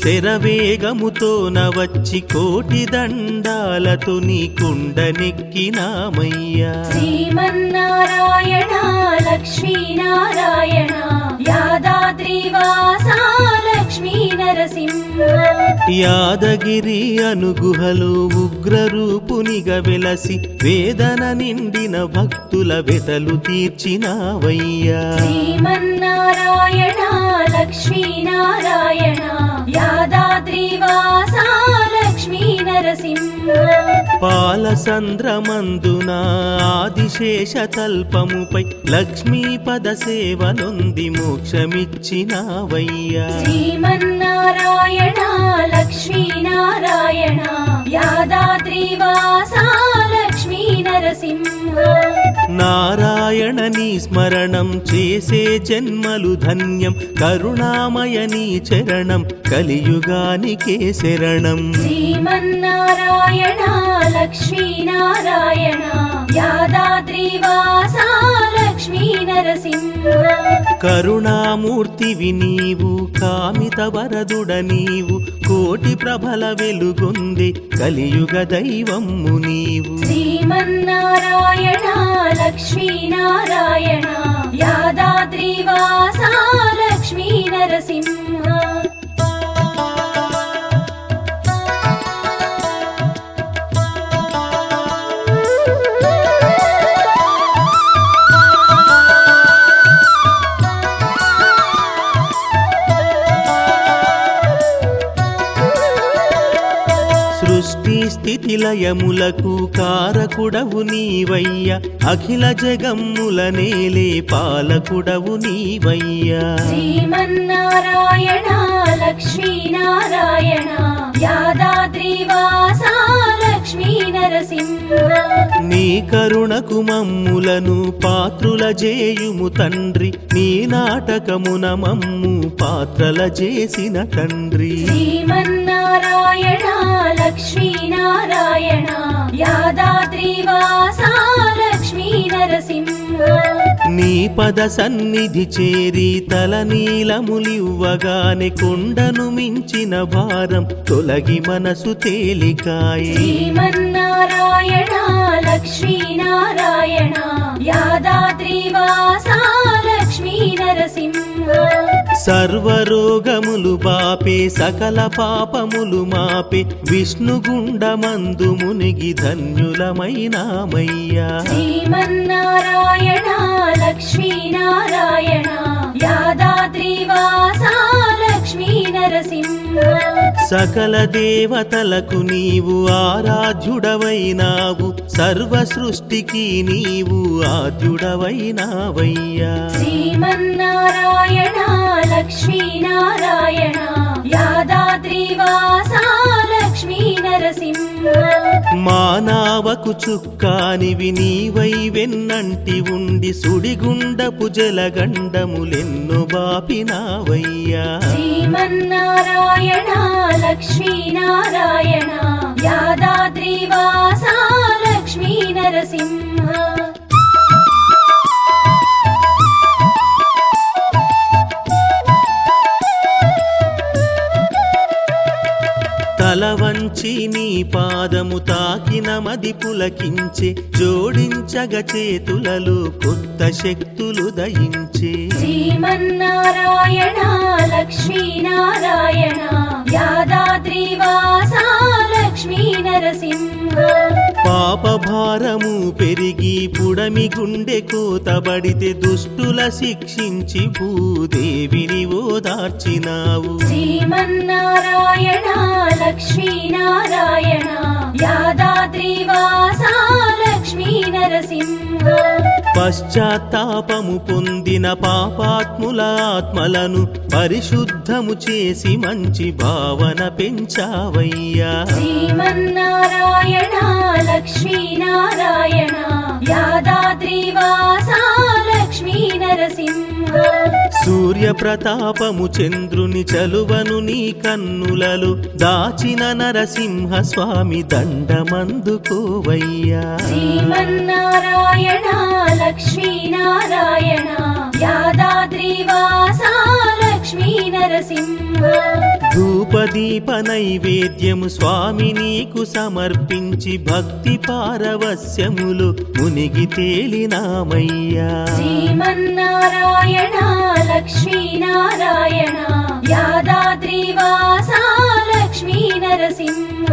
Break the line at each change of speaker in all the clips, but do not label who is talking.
శరవేగముతో నవచ్చి కోటి దండాలతో నీ కుండనెక్కినామయ్యా
శ్రీమన్నారాయణ లక్ష్మీనారాయణ యాదాద్రివాసా లక్ష్మీ నరసింహ.
యాదగిరి అనుగుహలో ఉగ్రరూపునిగా వెలసి వేదన నిండిన భక్తుల వెతలు తీర్చినావయ్యా.
శ్రీమన్నారాయణ లక్ష్మీనారాయణ యాదాద్రివాసా లక్ష్మీ నరసింహ.
పాలసంద్రమందున ఆదిశేష తల్పముపై లక్ష్మీపద సేవలొంది మోక్షమిచ్చినావయ్యా.
శ్రీమన్నారాయణ లక్ష్మీనారాయణ యాదాద్రివాసా
నారాయణ నీ స్మరణం చేసే జన్మలు ధన్యం. కరుణామయ నీ చరణం కలియుగానికే శరణం.
శ్రీమన్నారాయణ లక్ష్మీనారాయణ యాదాద్రివాసా లక్ష్మీ నరసింహ.
కరుణామూర్తివి నీవు కామిత వరదుడ నీవు కోటి ప్రభల వెలుగొంది కలియుగ దైవమ్ము నీవు.
శ్రీమన్నారాయణ లక్ష్మీనారాయణ యాదాద్రివాసా లక్ష్మీ నరసింహ.
స్థితి లయములకు కారకుడవు నీవయ్య. అఖిల జగమ్ముల నేలే పాలకుడవు నీవయ్యా.
శ్రీమన్నారాయణ లక్ష్మీనారాయణ యాదాద్రివాసా లక్ష్మీ నరసింహ.
నీ కరుణకు మమ్ములను పాత్రుల జేయుము తండ్రి. నీ నాటకమున మమ్ము పాత్రల చేసిన తండ్రి.
శ్రీమన్నారాయణ లక్ష్మీనారాయణ యాదాద్రివాసా లక్ష్మీ నరసింహ
నీ పద సన్నిధి చేరి తల నీలములివ్వగానే కొండను మించిన భారం తొలగి మనసు తేలికాయే.
శ్రీమన్నారాయణ లక్ష్మీనారాయణ యాదాద్రివాసా లక్ష్మీ నరసింహ.
సర్వరోగములు బాపే సకల పాపములు మాపే విష్ణుగుండమందు మునిగి ధన్యులమైనామయ్యా.
శ్రీమన్నారాయణ లక్ష్మీనారాయణ యాదాద్రివాసా లక్ష్మీ నరసింహ.
సకల దేవతలకు నీవు ఆరాధ్యుడవైనావు. సర్వ సృష్టికి నీవు ఆద్యుడవైనావయ్యా.
శ్రీమన్నారాయణ లక్ష్మీనారాయణ యాదాద్రివాసా లక్ష్మీ నరసింహ.
మానవకు చుక్కానివి నీవై వెన్నంటి ఉండి సుడిగుండపు జలగండములెన్ను బాపినావయ్యా.
శ్రీమన్నారాయణ లక్ష్మీనారాయణ యాదాద్రివాసా లక్ష్మీ నరసింహ.
తాకిన మది పులకించే జోడించగ చేతులలో కొత్త శక్తులు దయించే.
శ్రీమన్నారాయణ లక్ష్మీనారాయణ యాదాద్రివాసా లక్ష్మీ నరసింహ.
పాప భారము పెరిగి పుడమి గుండె కోతబడితే దుష్టుల శిక్షించి భూదేవిని ఓదార్చినావు.
శ్రీమన్నారాయణ లక్ష్మీనారాయణ యాదాద్రివాసా లక్ష్మీ నరసింహ.
పశ్చాత్తాపము పొందిన పాపాత్ముల ఆత్మలను పరిశుద్ధము చేసి మంచి భావన పెంచావయ్యా.
శ్రీమన్నారాయణ లక్ష్మీనారాయణ యాదాద్రివాసా లక్ష్మీ నరసింహ.
సూర్య ప్రతాపము చంద్రుని చలువను నీ కన్నులలో దాచిన నరసింహ స్వామి దండమందుకోవయ్యా.
శ్రీమన్నారాయణ లక్ష్మీనారాయణ. యాదాద్రివాసా
ధూపదీప నైవేద్యము స్వామి నీకు సమర్పించి భక్తి పారవశ్యములు మునిగి తేలినామయ్యా.
శ్రీమన్నారాయణ లక్ష్మీనారాయణ యాదాద్రివాసా లక్ష్మీ నరసింహ.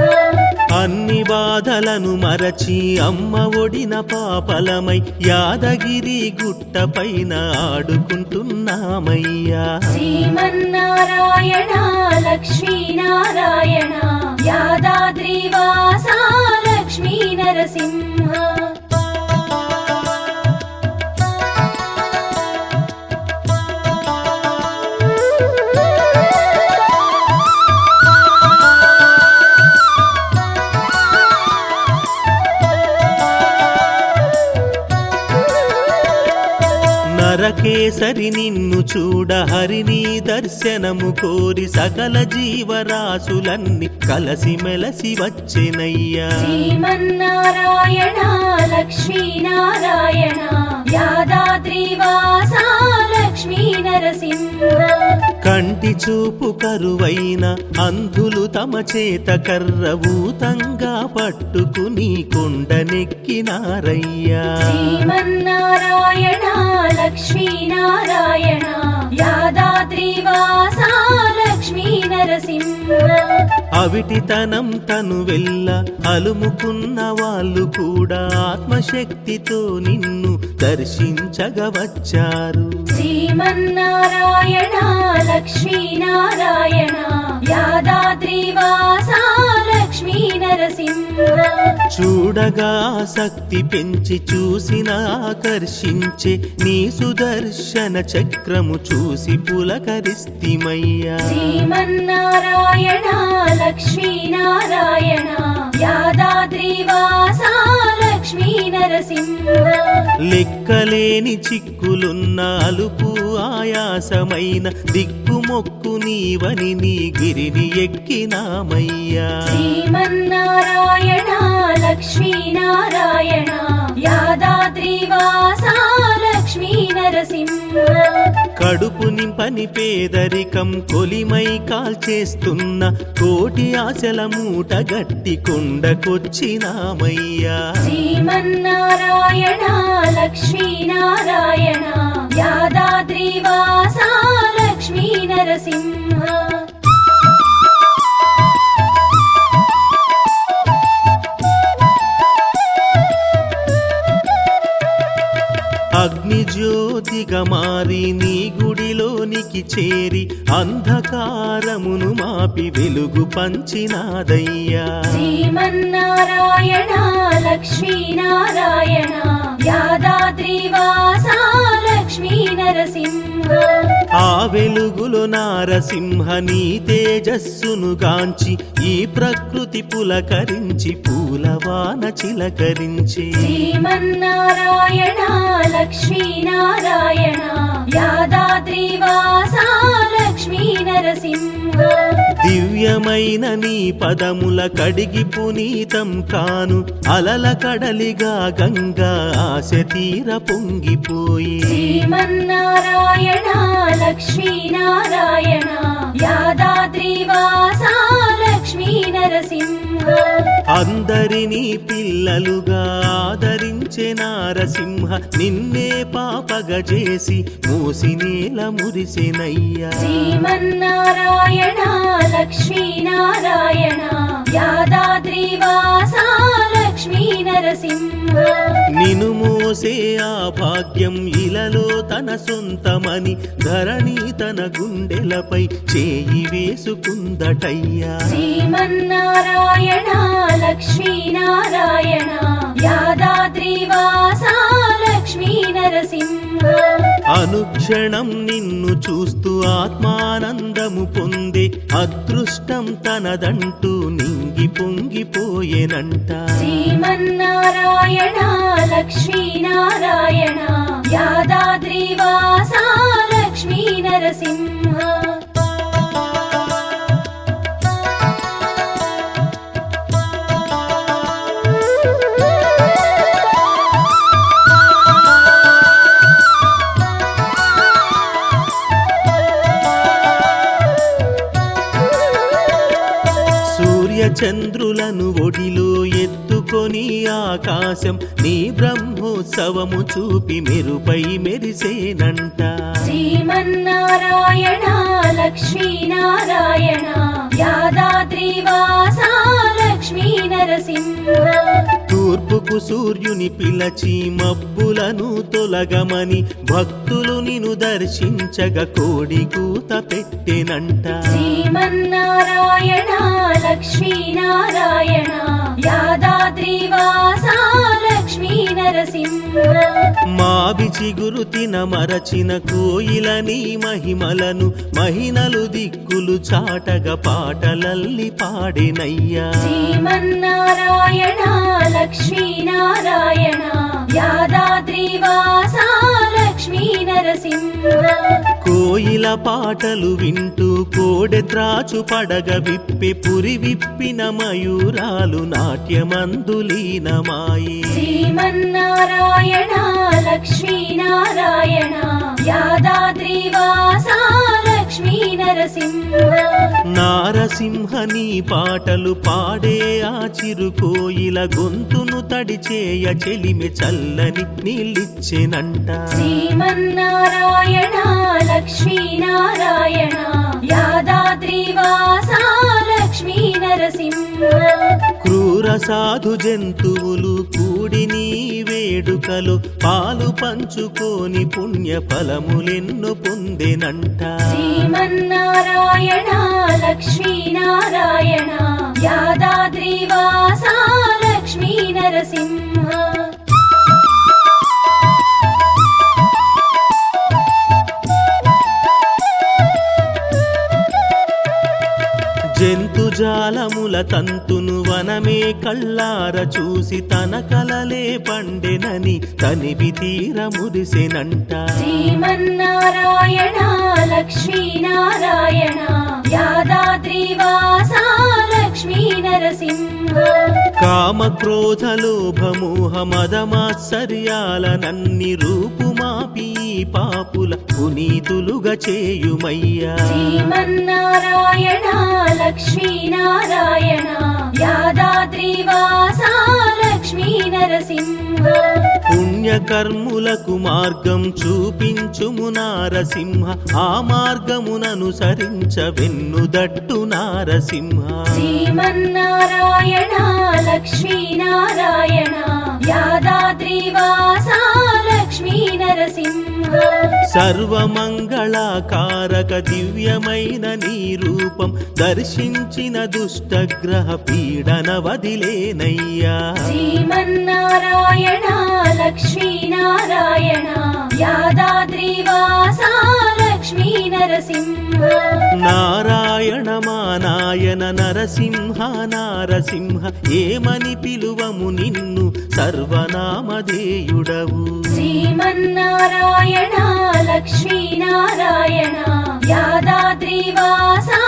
అన్ని బాధలను మరచి అమ్మ ఒడిన పాపలమై యాదగిరి గుట్టపైన ఆడుకుంటున్నామయ్యా.
శ్రీమన్నారాయణ లక్ష్మీనారాయణ యాదాద్రివాస లక్ష్మీ నరసింహ.
నరకేసరి నిన్ను చూడ హరిని దర్శనము కోరి సకల జీవరాశులన్నీ కలసి మెలసి వచ్చెనయ్యా.
శ్రీమన్నారాయణ లక్ష్మీనారాయణ యాదాద్రివాస లక్ష్మీ నరసింహ
కంటి చూపు కరువైన అంధులు తమ చేత కర్రవూతంగా పట్టుకుని కొండనెక్కినారయ్యా.
శ్రీమన్నారాయణ లక్ష్మీనారాయణ యాదాద్రివాస లక్ష్మీ నరసింహ
అవిటితనం తను వెళ్ళ అలుముకున్న వాళ్ళు కూడా ఆత్మశక్తితో నిన్ను దర్శించగా వచ్చారు
శ్రీమన్నారాయణ లక్ష్మీనారాయణ యాదాద్రివాస లక్ష్మీ నరసింహ.
చూడగా శక్తి పెంచి చూసిన ఆకర్షించే నీ సుదర్శన చక్రము చూసి పులకరిస్తిమయ్యా.
శ్రీమన్నారాయణ లక్ష్మీనారాయణ. యాదాద్రివాస లక్ష్మీ నరసింహ.
లెక్కలేని చిక్కులున్న అలుపు ఆయాసమైన దిక్కుమొక్కు నీవని నీ గిరిని ఎక్కినామయ్యా
శ్రీమన్నారాయణ లక్ష్మీనారాయణ యాదాద్రివాస లక్ష్మీ నరసింహ.
కడుపు నింపని పేదరికం కొలిమై కాల్చేస్తున్న కోటి ఆశల మూట గట్టి కొండకొచ్చినామయ్యా.
శ్రీమన్నారాయణ లక్ష్మీనారాయణ యాదాద్రివాస లక్ష్మీ నరసింహ.
পুজো అగ్నిజ్యోతిగా మారి నీ గుడిలోనికి చేరి అంధకారమును మాపి వెలుగు పంచినాదయ్యా.
శ్రీమన్నారాయణ లక్ష్మీనారాయణ యాదాద్రివాస లక్ష్మీ నరసింహ.
ఆ వెలుగులో నారసింహ నీ తేజస్సును గాంచి ఈ ప్రకృతి పులకరించి పూలవాన చిలకరించి.
శ్రీమన్నారాయణ లక్ష్మీనారాయణ యాదాద్రివాస లక్ష్మీ నరసింహ
దివ్యమైన నీ పదముల కడిగి పునీతం కాను అలల కడలిగా గంగా ఆశ తీర పొంగిపోయి.
శ్రీమన్నారాయణ లక్ష్మీనారాయణ యాదాద్రివాస లక్ష్మీ నరసింహ.
అందరినీ పిల్లలుగా ఆదరించే నారసింహ నిన్నే పాపగా చేసి మూసి నేల మురిసెనయ్యా.
శ్రీమన్నారాయణ లక్ష్మీనారాయణ లక్ష్మీ నరసింహ.
నిను మోసే ఆ భాగ్యం ఇలలో తన సొంతమని ధరణి తన గుండెలపై చేయి వేసుకుందటయ్యా.
శ్రీమన్నారాయణ లక్ష్మీనారాయణ యాదాద్రివాస లక్ష్మీ నరసింహ
అనుక్షణం నిన్ను చూస్తూ ఆత్మానందము పొందే అదృష్టం తనదంటూ నింగి పొంగిపోయేనంట.
శ్రీమన్నారాయణ లక్ష్మీనారాయణ యాదాద్రివాస లక్ష్మీ నరసింహ
చంద్రులను ఒడిలో ఎత్తుకొని ఆకాశం నీ బ్రహ్మోత్సవము చూపి మెరుపై మెరిసేనంట.
శ్రీమన్నారాయణ లక్ష్మీనారాయణ యాదాద్రివాసా లక్ష్మీ నరసింహ
తూర్పుకు సూర్యుని పిలచి మబ్బులను తొలగమని భక్తులు నిన్ను దర్శించగ కోడి కూత పెట్టెనంట.
శ్రీమన్నారాయణ లక్ష్మీనారాయణ యాదాద్రివాసా లక్ష్మీ నరసింహ
మావి చిగురు తిన మరచిన కోయిలని మహిమలను మహినలు దిక్కులు చాటగ పాటలల్లి పాడినయ్యా.
శ్రీమన్నారాయణ లక్ష్మీనారాయణ యాదాద్రివాసా లక్ష్మీ నరసింహ
కోయిల పాటలు వింటూ కోడె త్రాచు పడగ విప్పి పురి విప్పిన మయూరాలు నాట్యమందులీనమాయి.
శ్రీమన్నారాయణ లక్ష్మీనారాయణ యాదాద్రివాసా లక్ష్మీ నరసింహ
నారసింహ నీ పాటలు పాడే ఆ చిరు కోయిల గొంతును తడిచేయ చెలిమె చల్లని నీళ్ళిచ్చెనంట.
శ్రీమన్నారాయణ లక్ష్మీనారాయణ యాదాద్రివాసా లక్ష్మీ నరసింహ
క్రూర సాధు జంతువులు కూడి నీ వేడుకలు పాలు పంచుకొని పుణ్య ఫలములెన్నో పొందెనంట.
శ్రీమన్నారాయణ లక్ష్మీనారాయణ యాదాద్రివాసా లక్ష్మీ నరసింహ।
జాలముల తంతును వనమే కళ్ళార చూసి తన కలలే పండెనని తనివి తీర మురిసెనంట.
శ్రీమన్నారాయణ లక్ష్మీనారాయణ యాదాద్రివాసా లక్ష్మీ నరసింహ.
కామ క్రోధ లోభ మోహ మదమాత్సర్యాల నన్ని రూపుమాపి పాపుల పునీతులుగా చేయుమయ్యా.
శ్రీమన్నారాయణ లక్ష్మీనారాయణ యాదాద్రివాసా లక్ష్మీ నరసింహ
పుణ్యకర్ములకు మార్గం చూపించుము నారసింహ ఆ మార్గముననుసరించ వెన్నుదట్టు నారసింహ.
శ్రీమన్నారాయణ లక్ష్మీనారాయణ యాదాద్రివాసా లక్ష్మీ నరసింహ
సర్వమంగళాకారక దివ్యమైన నీ రూపం దర్శించిన దుష్టగ్రహ పీడన వదిలేనయ్యా
శ్రీమన్నారాయణ లక్ష్మీనారాయణ యాదాద్రివాసా లక్ష్మీ నరసింహ.
నారాయణ మానాయన నరసింహ నారసింహ ఏమని పిలువము నిన్ను? సర్వనామధేయుడవు.
శ్రీమన్నారాయణ లక్ష్మీనారాయణ యాదాద్రివాసా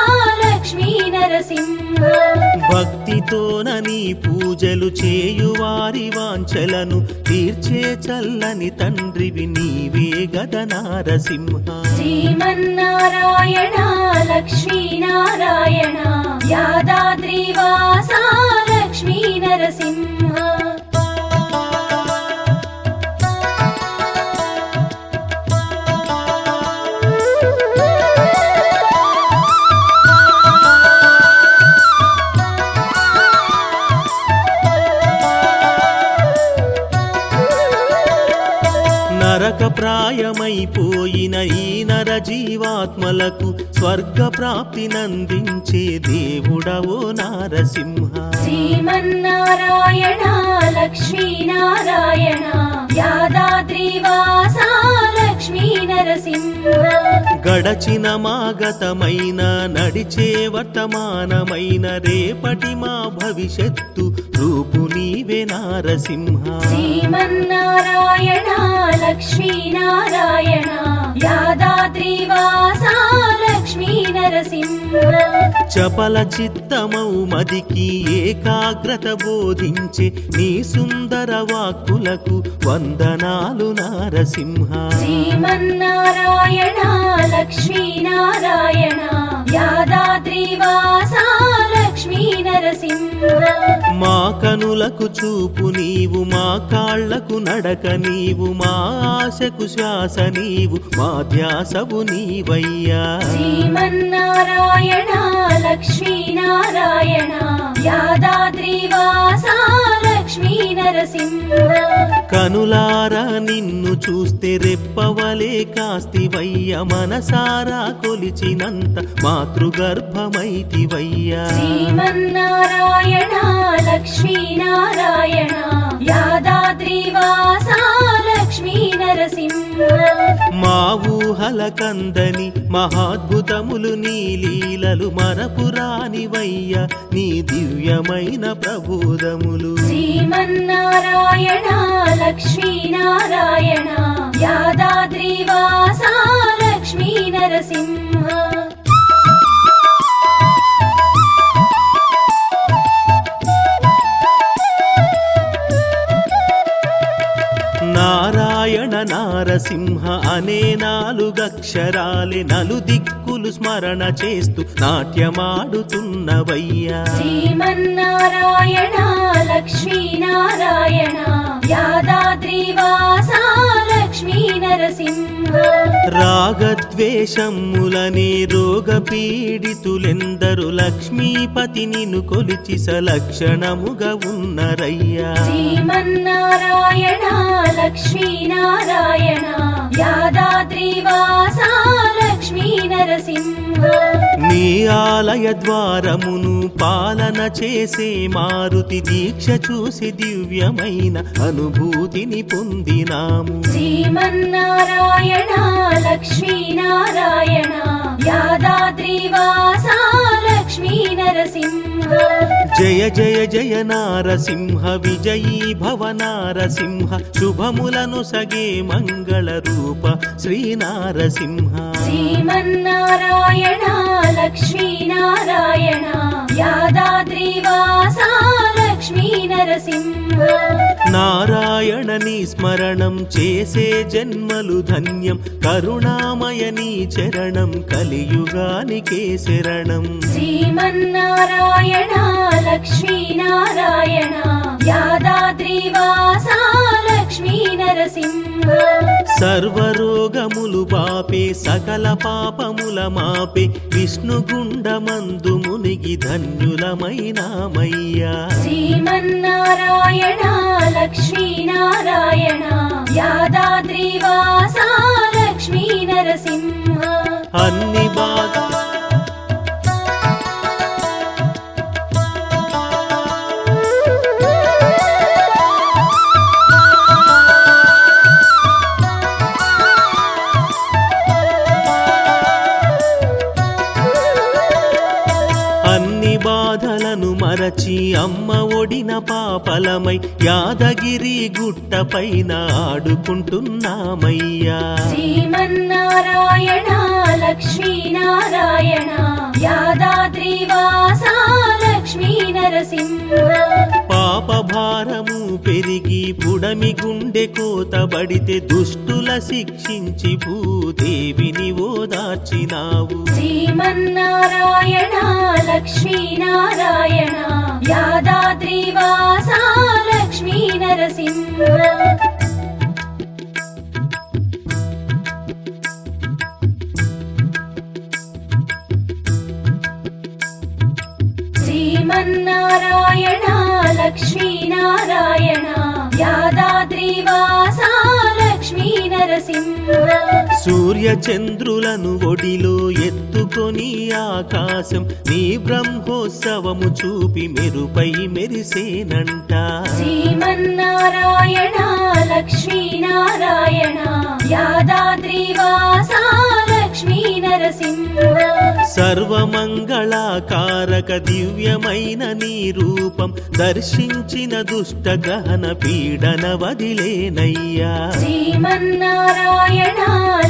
లక్ష్మీ నరసింహ
భక్తితోన నీ పూజలు చేయువారి వాంఛలను తీర్చే చల్లని తండ్రివి నీవే గద నారసింహ.
శ్రీమన్నారాయణ లక్ష్మీనారాయణ యాదాద్రివాసా లక్ష్మీ నరసింహ.
ప్రాయమైపోయిన ఈ నర జీవాత్మలకు స్వర్గ ప్రాప్తినందించే దేవుడవో నారసింహ.
శ్రీమన్నారాయణ లక్ష్మీనారాయణ యాదాద్రివాసా లక్ష్మీ నరసింహ
గడచిన మాగతమైన నడిచే వర్తమానమైన రేపటి మా భవిష్యత్తు రూపు నీవే నారసింహ.
శ్రీమన్నారాయణ లక్ష్మీనారాయణ యాదాద్రివాసా లక్ష్మీ నరసింహ.
చపల చిత్తమౌ మదికి ఏకాగ్రత బోధించే నీ సుందర వాక్కులకు వందనాలు నారసింహ.
శ్రీమన్నారాయణ లక్ష్మీనారాయణ యాదాద్రివాసా లక్ష్మీ నరసింహ.
మా కనులకు చూపు నీవు మా కాళ్ళకు నడక నీవు మా ఆశకు శ్వాస నీవు మా ధ్యాసవు నీవయ్యా.
శ్రీమన్నారాయణ లక్ష్మీనారాయణ యాదాద్రివాసా లక్ష్మీ నరసింహ.
కనులారా నిన్ను చూస్తే రెప్పవలే కాస్తివయ్య మనసారా కొలిచినంత మాతృగర్భమైతివయ్యా.
శ్రీమన్నారాయణ లక్ష్మీనారాయణ యాదాద్రివాసా లక్ష్మీ నరసింహ
మా ఊహల కందని మహాద్భుతములు నీ లీలలు మరపురానివయ్య నీ దివ్యమైన ప్రబోధములు
శ్రీమన్నారాయణ లక్ష్మీనారాయణ యాదాద్రివాసా లక్ష్మీ నరసింహ
నారసింహ అనే నాలుగక్షరాలే నలు దిక్కులు స్మరణ చేస్తూ నాట్యమాడుతున్నవయ్యా.
శ్రీమన్నారాయణ లక్ష్మీనారాయణ యాదాద్రివాసా లక్ష్మీ నరసింహ.
రాగద్వేషములనే రోగ పీడితులెందరు లక్ష్మీపతి నిన్ను కొలిచి సలక్షణముగా ఉన్నరయ్యా.
శ్రీమన్నారాయణ లక్ష్మీనారాయణ యాదాద్రివాసా లక్ష్మీ నరసింహ
నీ ఆలయ ద్వారమును పాలన చేసే మారుతి దీక్ష చూసి దివ్యమైన అనుభూతిని పొందినాము.
శ్రీమన్నారాయణ లక్ష్మీనారాయణ యాదాద్రివాసా లక్ష్మీ నరసింహ
జయ జయ జయ నారసింహ విజయీ భవ నారసింహ శుభములను సగే మంగళ రూప శ్రీ నారసింహ
శ్రీమన్నారాయణ లక్ష్మీనారాయణ యాదాద్రివాసా లక్ష్మీ నరసింహ.
నారాయణ నీ స్మరణం చేసే జన్మలు ధన్యం. కరుణామయ నీ చరణం కలియుగానికే శరణం
శ్రీమన్నారాయణ లక్ష్మీనారాయణ. యాదాద్రివాసా లక్ష్మీ నరసింహ.
సర్వరోగములు పాపే సకల పాపముల మాపే విష్ణుగుండమందు మునిగి ధన్యులమైనామయ్యా
శ్రీమన్నారాయణ లక్ష్మీనారాయణ యాదాద్రివాసా లక్ష్మీ నరసింహ.
అన్ని బాధ పాపలమై యాదగిరి గుట్ట పైన ఆడుకుంటున్నామయ్యా.
శ్రీమన్నారాయణ లక్ష్మీనారాయణ యాదాద్రివాసా లక్ష్మీ నరసింహ.
పాప భారము పెరిగి పుడమి గుండె కోతబడితే దుష్టుల శిక్షించి భూదేవిని ఓదార్చినావు
శ్రీమన్నారాయణ లక్ష్మీనారాయణ యాదాద్రివాసా లక్ష్మీ నరసింహ. శ్రీమన్నారాయణ లక్ష్మీనారాయణ యాదాద్రివాసా లక్ష్మీ నరసింహ
సూర్య చంద్రులను ఒడిలో ఎత్తుకొని ఆకాశం నీ బ్రహ్మోత్సవము చూపి మెరుపై మెరిసేనంట.
శ్రీమన్నారాయణ లక్ష్మీనారాయణ యాదాద్రివాసా లక్ష్మీ నరసింహ.
సర్వమంగళాకారక దివ్యమైన నీ రూపం దర్శించిన దుష్ట గహన పీడన వదిలేనయ్యా
శ్రీమన్నారాయణ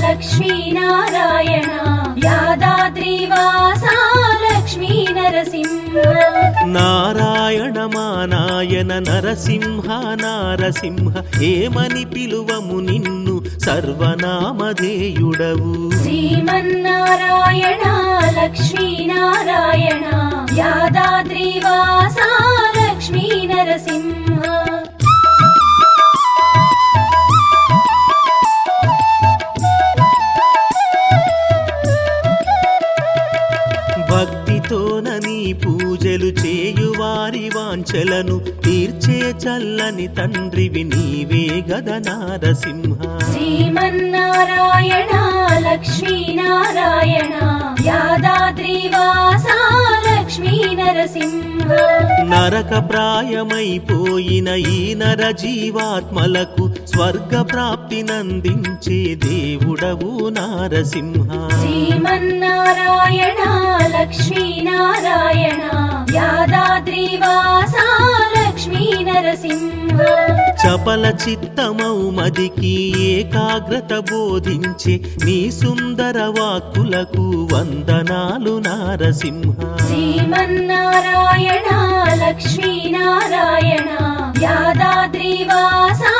లక్ష్మీనారాయణ యాదాద్రివాసా లక్ష్మీ నరసింహ.
నారాయణ మా నాయన నరసింహ నారసింహ ఏమని పిలువము నిన్ను. సర్వనామధేయుడవు.
శ్రీమన్నారాయణ లక్ష్మీనారాయణ యాదాద్రివాసా లక్ష్మీ నరసింహ.
చేయువారి వాంఛలను తీర్చే చల్లని తండ్రివి నీవే గద నారసింహ.
శ్రీమన్నారాయణ లక్ష్మీనారాయణ యాదాద్రివాసా లక్ష్మీ నరసింహ.
నరక ప్రాయమైపోయిన ఈ నర జీవాత్మలకు స్వర్గ ప్రాప్తినందించే దేవుడవు నారసింహ.
శ్రీమన్నారాయణ లక్ష్మీనారాయణ యాదాద్రివాసా లక్ష్మీ నరసింహ
చపల చిత్తమౌ మదికి ఏకాగ్రత బోధించే నీ సుందర వాక్కులకు వందనాలు నారసింహ
శ్రీమన్నారాయణ లక్ష్మీనారాయణ యాదాద్రివాసా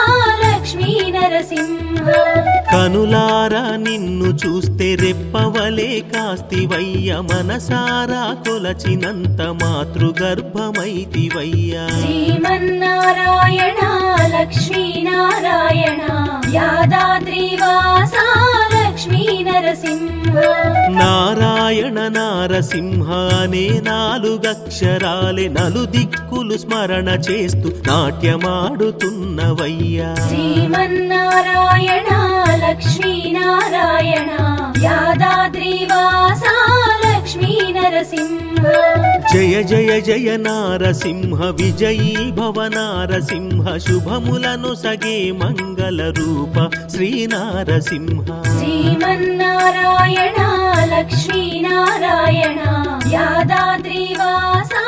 లక్ష్మీ నరసింహ
కనులారా నిన్ను చూస్తే రెప్పవలే కాస్తివయ్య మనసారా కొలచినంత మాతృగర్భమైతివయ్యా.
శ్రీమన్నారాయణ లక్ష్మీనారాయణ నరసింహ.
నారాయణ నారసింహ అనే నాలుగక్షరాలే నలు దిక్కులు స్మరణ చేస్తూ నాట్యమాడుతున్నవయ్యా.
శ్రీమన్నారాయణ లక్ష్మీనారాయణ యాదాద్రివాసా లక్ష్మీ నరసింహ.
జయ జయ జయ నారసింహ విజయీ భవ నారసింహ శుభములను సగే మంగళ రూప శ్రీ నారసింహ.
శ్రీమన్నారాయణ లక్ష్మీనారాయణ యాదాద్రివాసా